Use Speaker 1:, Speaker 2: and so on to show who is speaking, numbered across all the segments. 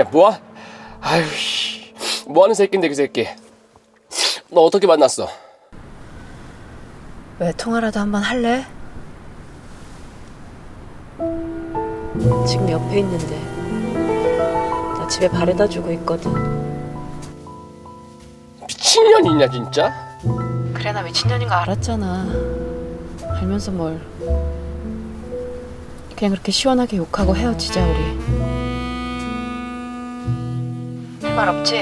Speaker 1: 야 뭐야? 아유 씨. 뭐하는 새끼인데 그 새끼 너 어떻게 만났어?
Speaker 2: 왜 통화라도 한번 할래? 지금 옆에 있는데 나 집에 바래다 주고 있거든
Speaker 1: 미친년이냐 진짜?
Speaker 2: 그래 나 미친년인 거 알았잖아 알면서 뭘 그냥 그렇게 시원하게 욕하고 헤어지자 우리 할 말 없지?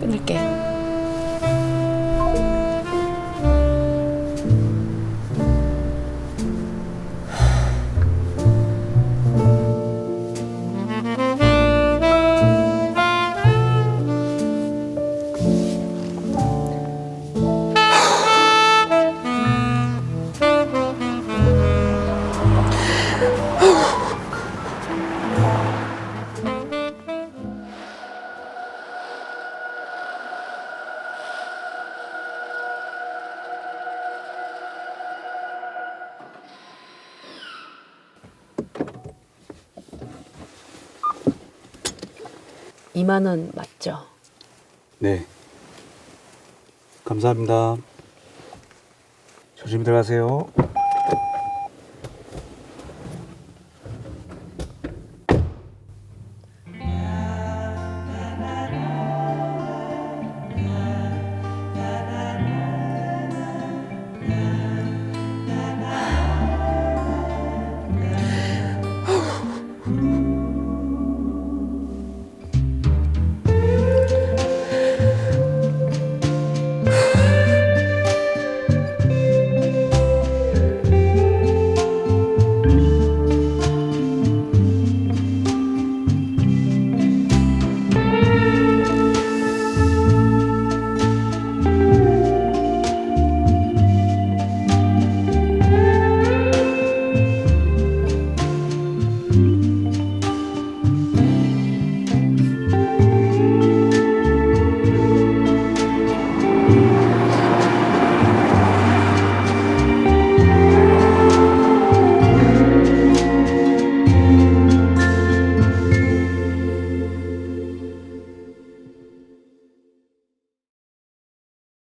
Speaker 2: 끊을게 이만원 맞죠?
Speaker 3: 네. 감사합니다. 조심히 들어가세요.